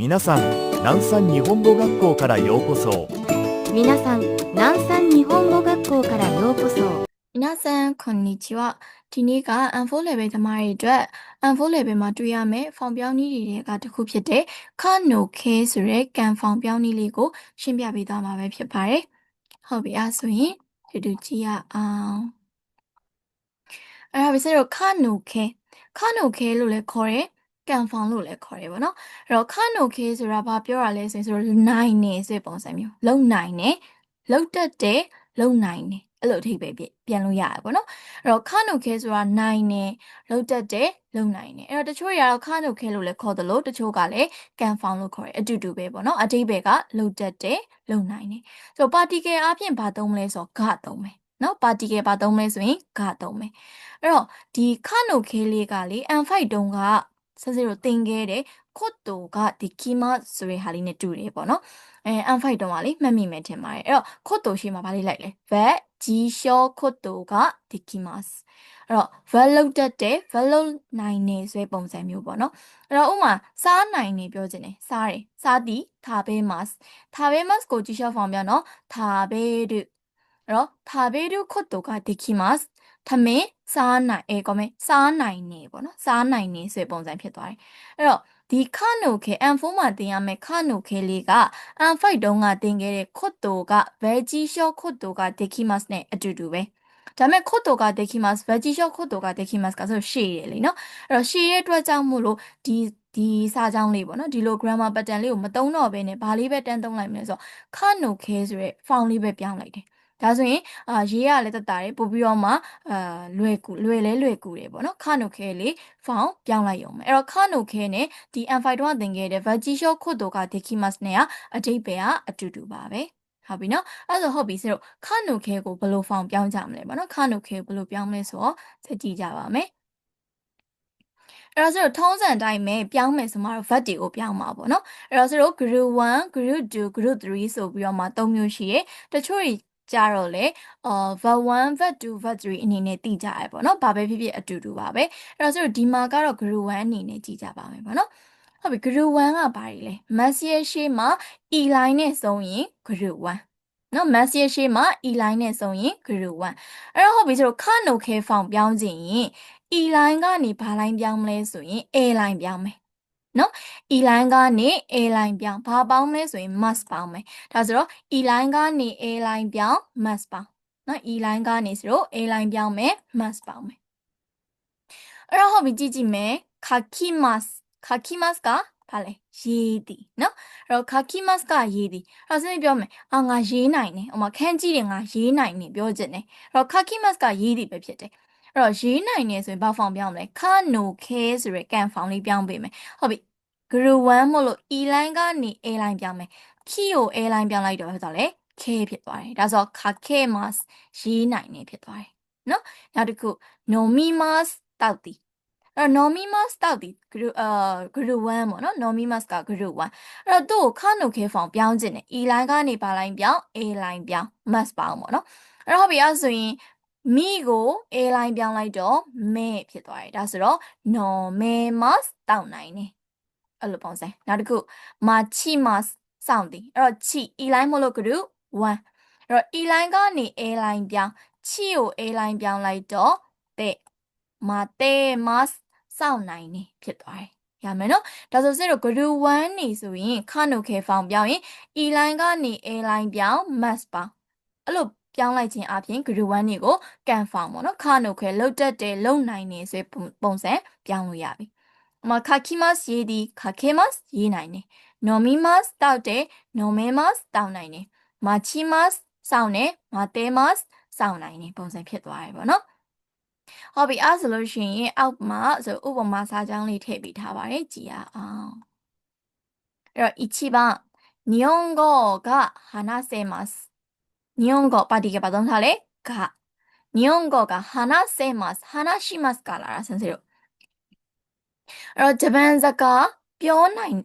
皆さん南山日本語学校からようこそ皆さん、南山日本語学校からようこそ。皆さんこんにちはဒီနေ့က N4 level သမားတွေအတွက် N4 level မှာတွေ့ရမယ့်ဖောင်ပြောင်းနည်းတွေကတစ်ခုဖြစ်တဲ့ Kano K ဆိုတဲ့ကံဖောင်ပြောင်းနည်းလေးကိုရှင်းပြပေးသွားမှာပဲဖြစ်ပါတယ်ဟုတ်ပြီအဲ့ဆိုရင်ဒီတူကြည့်ရအောင်အဲ့ဒါပဲဆိုတော့ Kano K Kano K လို့လည်းခေါ်တယ် ကံဖောင်လို့လည်းခေါ်တယ်ပေါ့နော်အဲ့တော့ Kano K ဆိုတာဘာပြောတာလဲဆိုရင်ဆိုတော့နိုင်နေဆိုတဲ့ပုံစံမျိုးလုံနိုင်နေလုံတက်တယ်လုံနိုင်နေအဲ့လိုအထိပ္ပယ်ပြန်လို့ရတယ်ပေါ့နော်အဲ့တော့ခါနုခဲဆိုတာနိုင်နေလုံတက်တယ်လုံနိုင်တယ်အဲ့တော့တချို့တွေကတော့ခါနုခဲလို့လည်းခေါ်တယ်လို့တချို့ကလည်းကန်ဖောင်လို့ခေါ်တယ်အတူတူပဲပေါ့နော်အတိပ္ပယ်ကလုံတက်တယ်လုံနိုင်တယ်ဆိုတော့ particle အပြင်ဘာသုံးမလဲဆိုတော့ဂသုံးမယ်နော် particle ဘာသုံးမလဲဆိုရင်ဂသုံးမယ်အဲ့တော့ဒီခါနုခဲလေးကလေ n5 တုံးက ဆန်းစစ်ကိုသင်ခဲ့တဲ့ koto က dekimasu ဆိုတဲ့ဟာလေးနဲ့တူတယ်ပေါ့နော်အဲ m5 တုံးကလေမှတ်မိမယ်ထင်ပါတယ်အဲ့တော့ koto ရှေ့မှာဗားလေးလိုက်လဲ verb ကြီးလျှော koto က dekimasu အဲ့တော့ verb လောက်တတ်တဲ့ verb လောက်နိုင်နေဆိုပုံစံမျိုးပေါ့နော်အဲ့တော့ဥမာစားနိုင်နေပြောခြင်းတယ်စားတယ်စားသည် tabemas tabemas ကိုကြီးလျှော form ပြောနော် taberu တော့食べることができますထမင်းစားနိုင်အဲကောမဲစားနိုင်နေပေါ့နော်စားနိုင်နေဆိုပုံစံဖြစ်သွားတယ်အဲ့တော့ဒီခနိုခဲ M4 မှာတင်ရမယ်ခနိုခဲလေးက M5 တုန်းကတင်ခဲ့တဲ့ခွတ်တိုက veggie shop ခွတ်တိုက dekimas နဲ့အတူတူပဲဒါပေမဲ့ခွတ်တိုက dekimas veggie shop ခွတ်တိုက dekimas ကဆိုရှေ့တယ်လေနော်အဲ့တော့ရှေ့တဲ့အတွက်ကြောင့်မို့လို့ဒီဒီစာကြောင်းလေးပေါ့နော်ဒီလို grammar pattern လေးကိုမသုံးတော့ဘဲနဲ့ဘာလေးပဲတန်းသုံးလိုက်မလဲဆိုတော့ခနိုခဲဆိုရဲ found လေးပဲပြောင်းလိုက်တယ် ဒါဆိုရင်အာရေးရလည်းတတာတယ်ပို့ပြီးတော့မှအာလွယ်ကူလွယ်လဲလွယ်ကူတယ်ပေါ့နော်ခနုခဲလေးဖောင်ပြောင်းလိုက်ရုံပဲအဲ့တော့ခနုခဲနဲ့ဒီ M5 တော့သင်ခဲ့တဲ့ Vagisho ခုတ်တော့က Dekimas နဲ့ကအတိတ်ပဲကအတူတူပါပဲဟုတ်ပြီနော်အဲ့ဆိုဟုတ်ပြီဆိုတော့ခနုခဲကိုဘယ်လိုဖောင်ပြောင်းကြမလဲပေါ့နော်ခနုခဲကိုဘယ်လိုပြောင်းမလဲဆိုတော့ဆက်ကြည့်ကြပါမယ်အဲ့တော့ဆိုတော့ထုံးစံအတိုင်းပဲပြောင်းမယ်ဆိုမှတော့ vat တွေကိုပြောင်းမှာပေါ့နော်အဲ့တော့ဆိုတော့ group 1 group 2 group 3ဆိုပြီးတော့မှ၃မျိုးရှိတယ်တချို့ ကြတော့လေအော် vat1 vat2 vat3 အနေနဲ့တည်ကြရပေါ့နော်ဘာပဲဖြစ်ဖြစ်အတူတူပါပဲအဲ့တော့ဆိုတော့ဒီမှာကတော့ group 1အနေနဲ့ကြည်ကြပါမယ်ပေါ့နော်ဟုတ်ပြီ group 1ကဘာတွေလဲ mass ရဲ့ရှေ့မှာ e line နဲ့စုံရင် group 1နော် mass ရဲ့ရှေ့မှာ e line နဲ့စုံရင် group 1အဲ့တော့ဟုတ်ပြီဆိုတော့ခနိုခဲဖောင်ပြောင်းခြင်းရင် e line ကနေဘာ line ပြောင်းမလဲဆိုရင် a line ပြောင်းမယ် နော် e line ကနေ a line ပြောင်းဘာပေါင်းလဲဆိုရင် mass ပေါင်းမယ်ဒါဆိုတော့ e line ကနေ a line ပြောင်း mass ပေါင်းနော် e line ကနေဆိုတော့ a line ပြောင်းမယ် mass ပေါင်းမယ်အဲ့တော့ဟုတ်ပြီကြည့်ကြည့်မယ် kakimas kakimas ကဘာလဲရေးသည်နော်အဲ့တော့ kakimas ကရေးသည်အဲ့တော့စနေပြောမယ်အာငါရေးနိုင်တယ်ဟိုမှာခန်းကြီးတယ်ငါရေးနိုင်တယ်ပြောချင်တယ်အဲ့တော့ kakimas ကရေးသည်ပဲဖြစ်တယ် အဲ့တော့ရေးနိုင်နေဆိုရင်ဘာဖောင်ပြောင်းမလဲ kano k ဆိုရဲကန်ဖောင်လေးပြောင်းပေးမယ်ဟုတ်ပြီ group 1မို့လို့ e line ကနေ a line ပြောင်းမယ် key ကို a line ပြောင်းလိုက်တော့ဆိုတော့လေ k ဖြစ်သွားတယ်ဒါဆို kakemas ရေးနိုင်နေဖြစ်သွားတယ်နော်နောက်တစ်ခု nomimas တောက်သည်အဲ့တော့ nomimas တောက်သည် group အာ group 1ပေါ့နော် nomimas က group 1အဲ့တော့သူ့ကို kano k ဖောင်ပြောင်းခြင်းနဲ့ e line ကနေပါ line ပြောင်း a line ပြောင်း mass ပေါင်းပေါ့နော်အဲ့တော့ဟုတ်ပြီအဲ့ဆိုရင် မိကို a line ပြောင်းလိုက်တော့မဲဖြစ်သွားတယ်ဒါဆိုတော့ normal တောက်နိုင်တယ်အဲ့လိုပုံစံနောက်တစ်ခု machimas စောင့်သည်အဲ့တော့ chi e line မလို့ group 1အဲ့တော့ e line ကနေ a line ပြောင်း chi ကို a line ပြောင်းလိုက်တော့တဲ့ matemas စောင့်နိုင်နေဖြစ်သွားတယ်ရမယ်နော်ဒါဆိုစစ်တော့ group 1နေဆိုရင်ခနုခဲဖောင်ပြောင်းရင် e line ကနေ a line ပြောင်း mass ပေါင်းအဲ့လို ပြောင်းလိုက်ခြင်းအပြင် group 1နေကိုကန်ဖောင်ပေါ့နော်ခနုခဲလုတ်တက်တယ်လုံနိုင်နေဆိုပုံစံပြောင်းလို့ရပြီမခခိမတ်ရေးဒီခခေမတ်ရေးနိုင်တယ်နော်မီမတ်တောက်တယ်နော်မဲမတ်တောက်နိုင်တယ်မာချီမတ်စောင်းတယ်မာတဲမတ်စောင်းနိုင်တယ်ပုံစံဖြစ်သွားတယ်ပေါ့နော်ဟုတ်ပြီအဲ့ဆိုလို့ရှိရင်အောက်မှာဆိုဥပမာစာကြောင်းလေးထည့်ပေးထားပါတယ်ကြည်ရအောင်အဲ့တော့1番日本語が話せます 日本語ပါတီကပါသုံးထားလေက日本語が話せます話しますကလာတာဆန်းစေတို့အဲ့တော့ဂျပန်စကားပြောနိုင်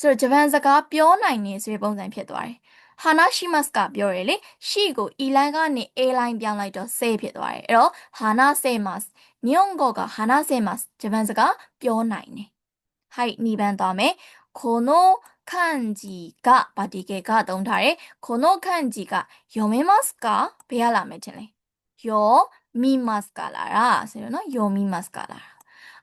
ဆိုတော့ဂျပန်စကားပြောနိုင်နေဆိုတဲ့ပုံစံဖြစ်သွားတယ်။ဟာနာရှိမတ်ကပြောရလေရှိကို e line ကနေ a line ပြောင်းလိုက်တော့ say ဖြစ်သွားတယ်။အဲ့တော့ဟာနာ say mas ညုံကိုကဟာနာ say mas ဂျပန်စကားပြောနိုင်တယ် はい2番သွားမယ်この 漢字がဗာဒီကေကသုံးထားတယ်この漢字が読めますかဘယ်ရလာမယ်ထင်လဲ読みますかလာတာဆိုတော့နော်読みますかလာတာ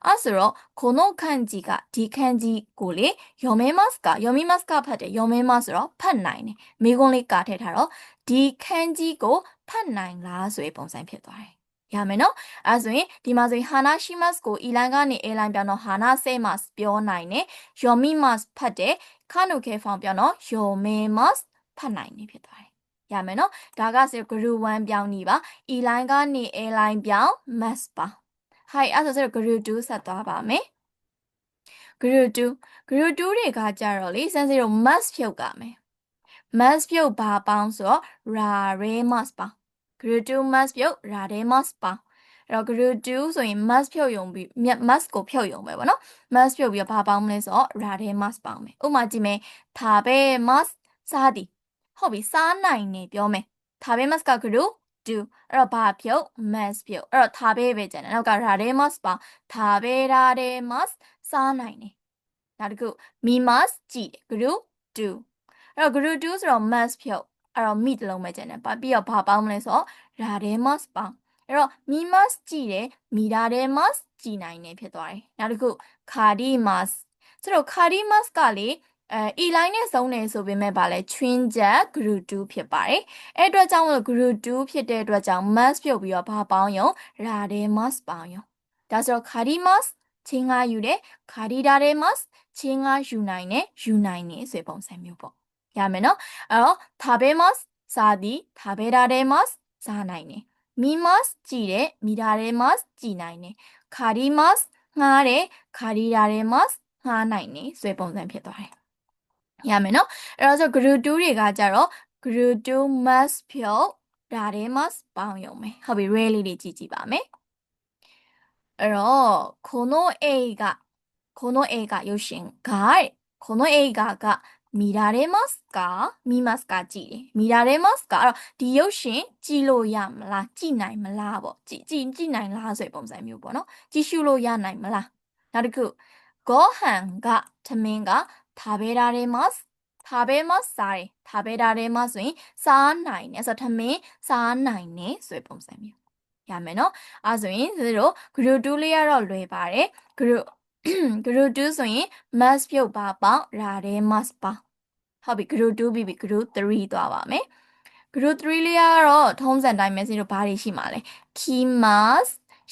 အဲ့ဆိုတော့この漢字がဒီ漢字ကိုလေ読めますか読みますかဖတ်တယ်読めますဆိုတော့ဖတ်နိုင်တယ်မိကုံးလေးကထည့်ထားတော့ဒီခန်းကြီးကိုဖတ်နိုင်လားဆိုတဲ့ပုံစံဖြစ်သွားတယ်။ ်。 ရမယ်နော်။အဲဆိုရင်ဒီမှာဆိုရင် hana shimas ကို eline ကနေ airline ပြောင်းတော့ hana semas ပြောနိုင်တယ်။ yomimas ဖတ်တယ်။ kanu ke form ပြောင်းတော့ yomemas ဖတ်နိုင်နေဖြစ်သွားတယ်။ရမယ်နော်။ဒါကဆို group 1ပြောင်းနေပါ။ eline ကနေ airline ပြောင်း mas ပါ။ hi အဲဆိုဆို group 2ဆက်သွားပါမယ်။ group 2 group 2တွေကကြတော့လေစမ်းစီတော့ mas ဖြုတ်ကမယ်။ mas ပြုတ်ဘာပေါင်းဆိုတော့ raremas ပါ group 2 mas ပြုတ် raremas ပါအဲ့တော့ group 2ဆိုရင် mas ဖြုတ်ယုံပြီး mas ကိုဖြုတ်ယုံပဲပေါ့နော် mas ဖြုတ်ပြီးတော့ဘာပေါင်းမလဲဆိုတော့ raremas ပေါင်းမယ်ဥပမာကြည့်မယ် tabemas စားသည်ဟုတ်ပြီစားနိုင်နေပြောမယ် tabemas က group 2အဲ့တော့ဘာဖြုတ် mas ဖြုတ်အဲ့တော့ tabe ပဲကျန်တယ်နောက်က raremas ပေါင်း taberaremas စားနိုင်နေနောက်တစ်ခု mimas ကြည့်တယ် group 2အဲ့တော့ group 2ဆိုတော့ mass ဖြုတ် အဲ့တော့ meat လုံးပဲကျန်တယ်ပါပြီးတော့ဘာပေါင်းမလဲဆိုတော့ rademas ပေါင်းအဲ့တော့ mimas ကြည့်တယ် mirademas ကြည်နိုင်တယ်ဖြစ်သွားတယ်နောက်တစ်ခု cardimas ဆိုတော့ cardimas ကလေအဲ e line နဲ့စုံနေဆိုပေမဲ့ဗာလဲ twin jet group 2ဖြစ်ပါတယ်အဲ့အတွက်ကြောင့်မလို့ group 2ဖြစ်တဲ့အတွက်ကြောင့် mass ဖြုတ်ပြီးတော့ဘာပေါင်းယုံ rademas ပေါင်းယုံဒါဆိုတော့ cardimas ချင်းငါယူတယ် cardidademas ချင်းငါယူနိုင်တယ်ယူနိုင်နေဆိုပုံစံမျိုးပေါ့ ရမယ်နော်အဲ့တော့ tabemas စားသည် taberademas စားနိုင်တယ် mimas ကြည်တယ် mirademas ကြည်နိုင်တယ် karimas ငှားတယ် karidademas ငှားနိုင်တယ်ဆိုပုံစံဖြစ်သွားတယ်ရမယ်နော်အဲ့တော့ဆို group 2တွေကကြတော့ group 2 must ဖြုတ် dademas ပေါင်းရုံပဲဟုတ်ပြီ really တွေကြည့်ကြည့်ပါမယ်အဲ့တော့この映画この映画ရုပ်ရှင်ကတဲ့この映画が မိရာရဲမော့စ်ကမိမတ်စ်ကကြည့်တယ်မိရာရဲမော့စ်ကအဲ့တော့ဒီရုပ်ရှင်ကြည့်လို့ရမလားကြည့်နိုင်မလားပေါ့ကြည့်ကြည့်ကြည့်နိုင်လားဆိုတဲ့ပုံစံမျိုးပေါ့နော်ကြည့်ရှုလို့ရနိုင်မလားနောက်တစ်ခုဂေါဟန်ကထမင်းကထာဘဲရာရဲမော့စ်ထာဘဲမော့စ်စားတယ်ထာဘဲရာရဲမော့စ်ဆိုရင်စားနိုင်တယ်ဆိုတော့ထမင်းစားနိုင်တယ်ဆိုတဲ့ပုံစံမျိုးရမယ်နော်အဲဆိုရင်သူတို့ group 2လေးကတော့လွယ်ပါတယ် group group 2ဆိုရင် mass ပြုတ်ပါပေါင်းရာရဲ mass ပေါင်း ဟုတ်ပြီ group 2ပြီးပြီ group 3သွားပါမယ် group 3လေးကတော့ထုံးစံတိုင်းပဲစီတို့ဘာတွေရှိမှာလဲ kimas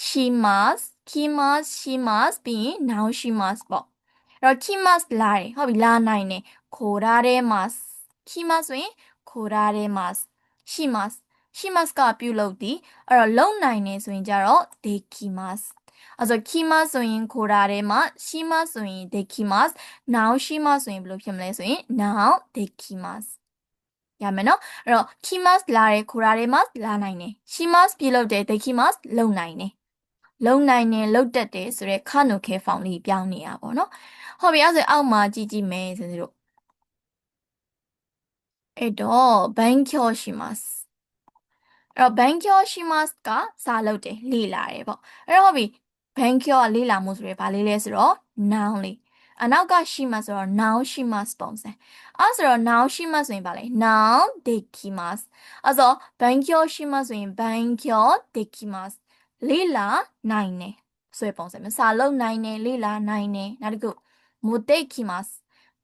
shimas kimas shimas ပြီးရင် noun shimas ပေါ့အဲ့တော့ kimas လာတယ်ဟုတ်ပြီလာနိုင်တယ် koraremas kimas ဆိုရင် koraremas shimas shimas ကပြုလုပ်သည်အဲ့တော့လုံနိုင်နေဆိုရင်ကြတော့ dekimas အဲ့ဆို kimas ဆိုရင် koraremas shimas ဆိုရင် dekimas noun shimas ဆိုရင်ဘယ်လိုဖြစ်မလဲဆိုရင် noun dekimas ရမယ်နော်အဲ့တော့ kimas လာတယ် koraremas လာနိုင်တယ် shimas ပြုလုပ်တယ် dekimas လုံနိုင်တယ်လုံနိုင်တယ်လုံတတ်တယ်ဆိုတော့ kano ke form လေးပြောင်းနေတာပေါ့နော်ဟုတ်ပြီအဲ့ဆိုအောက်မှာကြည့်ကြည့်မယ်ဆိုတို့အဲ့တော့ bankyo shimas အဲ့တော့ bankyo shimas ကစာလုပ်တယ်လေ့လာတယ်ပေါ့အဲ့တော့ဟုတ်ပြီ bankyo ကလေ့လာမှုဆိုရယ်ဗာလေးလဲဆိုတော့ noun လေးအနောက်က shimas ဆိုတော့ noun shimas ပုံစံအဲ့ဆိုတော့ noun shimas ဆိုရင်ဗာလဲ noun dekimas အဲ့ဆို bankyo shimas ဆိုရင် bankyo dekimas လေ့လာနိုင်တယ်ဆိုရယ်ပုံစံမျိုးစာလုပ်နိုင်တယ်လေ့လာနိုင်တယ်နောက်တစ်ခု motekimas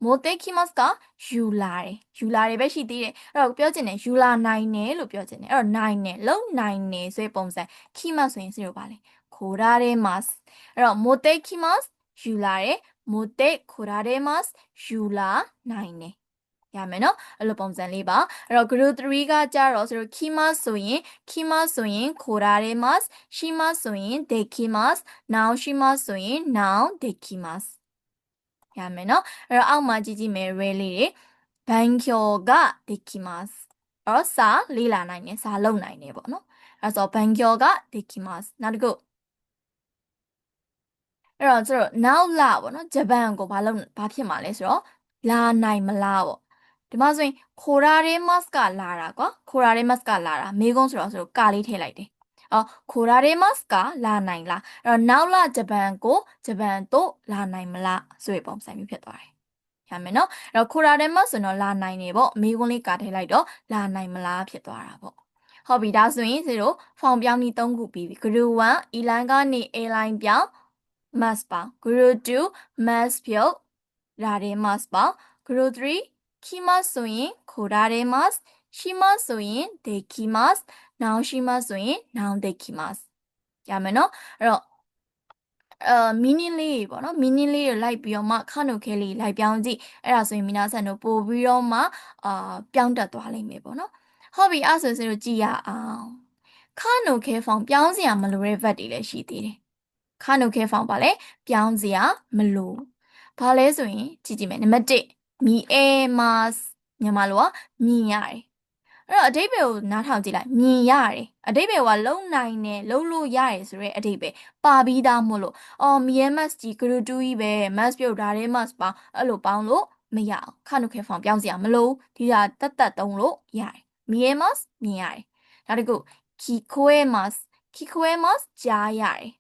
motekimas ကယူလာတယ်ယူလာတယ်ပဲရှိသေးတယ်အဲ့တော့ပြောချင်တယ်ယူလာနိုင်တယ်လို့ပြောချင်တယ်အဲ့တော့နိုင်တယ်လုံနိုင်တယ်ဆိုတဲ့ပုံစံ kimas ဆိုရင်စီလို့ပါလေ koraremas အဲ့တော့ motekimas ယူလာတယ် mote koraremas ယူလာနိုင်တယ်ရမယ်နော်အဲ့လိုပုံစံလေးပါအဲ့တော့ group 3ကကြတော့ဆိုတော့ kimas ဆိုရင် kimas ဆိုရင် koraremas shimas ဆိုရင် dekimas noun shimas ဆိုရင် noun dekimas ရမယ်နော်အဲ့တော့အောက်မှာကြည့်ကြည့်မယ် really တွေ bankyo က dekimas အဲ့တော့စာလေးလာနိုင်တယ်စာလုံနိုင်တယ်ပေါ့နော်အဲ့တော့ bankyo က dekimas နောက်တစ်ခု အဲ့တော့ကျတော့ now လာပေါ့နော်ဂျပန်ကိုဘာလုပ်ဘာဖြစ်မှာလဲဆိုတော့လာနိုင်မလားပေါ့ဒီမှာဆိုရင် khoraremas ကလာတာကွာ khoraremas ကလာတာမေးခွန်းဆိုတော့ဆိုတော့ကာလေးထည့်လိုက်တယ်အော်ခိုရာရေမတ်ကလာနိုင်လားအဲ့တော့နောက်လဂျပန်ကိုဂျပန်တို့လာနိုင်မလားဆိုတဲ့ပုံစံမျိုးဖြစ်သွားတယ်ရမယ်နော်အဲ့တော့ခိုရာရေမတ်ဆိုတော့လာနိုင်နေပေါ့မိကွန်းလေးကာထည့်လိုက်တော့လာနိုင်မလားဖြစ်သွားတာပေါ့ဟုတ်ပြီဒါဆိုရင်ဒီလိုဖောင်ပြောင်းပြီး၃ခုပြီးပြီ group 1 e-line ကနေ a-line ပြောင်း mass ပေါင်း group 2 mass ပြုတ်လာတဲ့ mass ပေါင်း group 3 key mass ဆိုရင်ခိုရာတဲ့ mass ရှိမဆိုရင် de key mass နောင်ရှိမဆိုရင်နောင် de key mass ရမယ်နော်အဲ့တော့အဲ meaning လေးတွေပေါ့နော် meaning လေးတွေလိုက်ပြီးတော့မှခဏုခဲလေးလိုက်ပြောင်းကြည့်အဲ့ဒါဆိုရင်မိနာဆန်တို့ပို့ပြီးတော့မှအာပြောင်းတက်သွားလိမ့်မယ်ပေါ့နော်ဟုတ်ပြီအဲ့ဆိုရင်တို့ကြည့်ရအောင်ခဏုခဲဖောင်ပြောင်းစရာမလိုတဲ့ vet တွေလည်းရှိသေးတယ် ခဏုခဲဖောင်ပါလေပြောင်းစရာမလိုဘာလဲဆိုရင်ကြည့်ကြည့်မယ်နံပါတ်1မီအဲမတ်မြန်မာလိုကမြင်ရတယ်အဲ့တော့အတိတ်ဘယ်ကိုနားထောင်ကြည့်လိုက်မြင်ရတယ်အတိတ်ဘယ်ကလုံနိုင်တယ်လုံလို့ရတယ်ဆိုရဲအတိတ်ဘယ်ပါပြီးသားမို့လို့အော်မီယဲမတ်ကြီးဂရူတူကြီးပဲမတ်ပြုတ်ဒါရဲမတ်ပါအဲ့လိုပေါင်းလို့မရအောင်ခဏခဲဖောင်ပြောင်းစရာမလိုဒီဟာတက်တက်တုံးလို့ရတယ်မီယဲမတ်မြင်ရတယ်ဒါတကူခီခွဲမတ်ခီခွဲမတ်ကြားရတယ်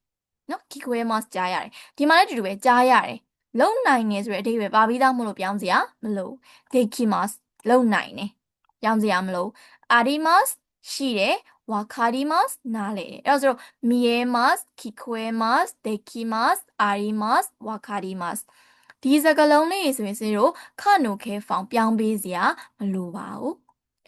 နော်ခီခွဲမတ်ကြားရတယ်ဒီမှာလည်းတူတူပဲကြားရတယ်လုံနိုင်နေဆိုရဲအတိတ်ပဲပါပြီးသားမို့လို့ပြောင်းစရာမလိုဒေခီမတ်လုံနိုင်နေပြောင်းစရာမလိုအာဒီမတ်ရှိတယ်ဝါခါဒီမတ်နားလေတယ်အဲ့တော့ဆိုတော့မီယေမတ်ခီခွဲမတ်ဒေခီမတ်အာရီမတ်ဝါခါဒီမတ်ဒီစကလုံးလေးဆိုရင်စေတို့ခနိုခဲဖောင်ပြောင်းပေးစရာမလိုပါဘူး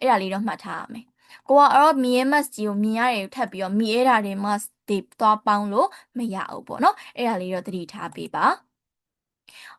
အဲ့ဒါလေးတော့မှတ်ထားရမယ် ကိုကအဲ့တော့မီယေမတ်ကြီးကိုမြင်ရတယ်ထပ်ပြီးတော့မီအဲတာတွေမတ်တွေသွားပေါင်းလို့မရဘူးပေါ့နော်အဲ့ဒါလေးတော့သတိထားပေးပါ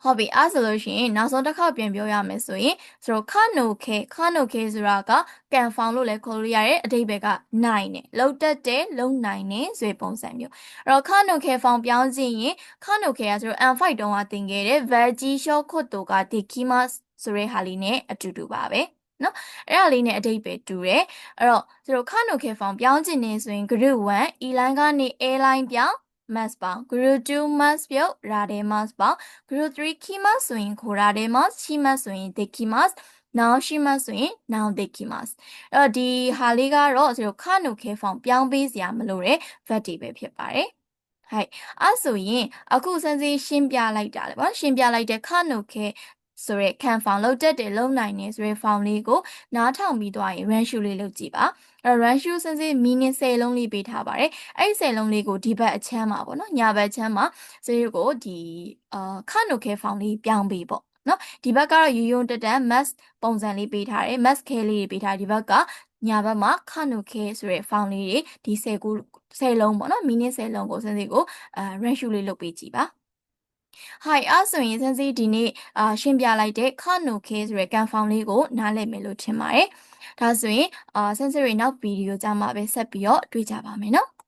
ဟုတ်ပြီအဲ့ဆိုလို့ရှိရင်နောက်ဆုံးတစ်ခေါက်ပြန်ပြောရမယ်ဆိုရင်ဆိုတော့ခနိုခဲခနိုခဲဆိုတာကကန်ဖောင်လို့လည်းခေါ်လို့ရတယ်အတိတ်ဘက်ကနိုင်တယ်လုံတက်တယ်လုံနိုင်တယ်ဆိုတဲ့ပုံစံမျိုးအဲ့တော့ခနိုခဲဖောင်ပြောင်းခြင်းရင်ခနိုခဲကဆိုတော့ N5 တုန်းကသင်ခဲ့တဲ့ Veggie Short ခွတ်တို့က Dikimas ဆိုတဲ့ဟာလေးနဲ့အတူတူပါပဲ နော်အဲ့ဒါလေးနဲ့အတိတ်ပဲတူတယ်အဲ့တော့ဆိုတော့ခနိုခဲဖောင်ပြောင်းခြင်းနေဆိုရင် group 1 e line ကနေ a line ပြောင်း mass ပေါင်း group 2 mass ပြုတ် radé mass ပေါင်း group 3 key mass ဆိုရင်ခို radé mass ရှိ mass ဆိုရင် de key mass နောင်ရှိ mass ဆိုရင်နောင် de key mass အဲ့တော့ဒီဟာလေးကတော့ဆိုတော့ခနုခဲဖောင်ပြောင်းပေးစရာမလိုတဲ့ vet တွေပဲဖြစ်ပါတယ်ဟဲ့အဲ့ဆိုရင်အခုစမ်းစီရှင်းပြလိုက်တာလေပေါ့ရှင်းပြလိုက်တဲ့ခနုခဲ ဆိုရဲခံဖောင်လောက်တက်တယ်လုံနိုင်နေဆိုရဲဖောင်လေးကိုနားထောင်ပြီးသွားရင် run shoe လေးလုပ်ကြည့်ပါအဲ run shoe စမ်းစစ် meaning 10လုံးလေးပေးထားပါတယ်အဲ့ဒီ10လုံးလေးကိုဒီဘက်အချမ်းမှာပေါ့နော်ညာဘက်ချမ်းမှာစရကိုဒီအာခနိုခဲဖောင်လေးပြောင်းပေးပေါ့နော်ဒီဘက်ကတော့ယူယွန်းတက်တန် mask ပုံစံလေးပေးထားတယ် mask ခဲလေးတွေပေးထားဒီဘက်ကညာဘက်မှာခနိုခဲဆိုရဲဖောင်လေးတွေဒီ10ခု10လုံးပေါ့နော် meaning 10လုံးကိုစမ်းစစ်ကိုအာ run shoe လေးလုပ်ပေးကြည့်ပါ Hi အဲ့ဆိုရင်စန်းစီဒီနေ့အာရှင်းပြလိုက်တဲ့ Kano K ဆိုတဲ့ကန်ဖောင်လေးကိုနားလည်မယ်လို့ထင်ပါတယ်။ဒါဆိုရင်အာစန်းစီတွေနောက်ဗီဒီယိုကြမှာပဲဆက်ပြီးတော့တွေ့ကြပါမယ်နော်။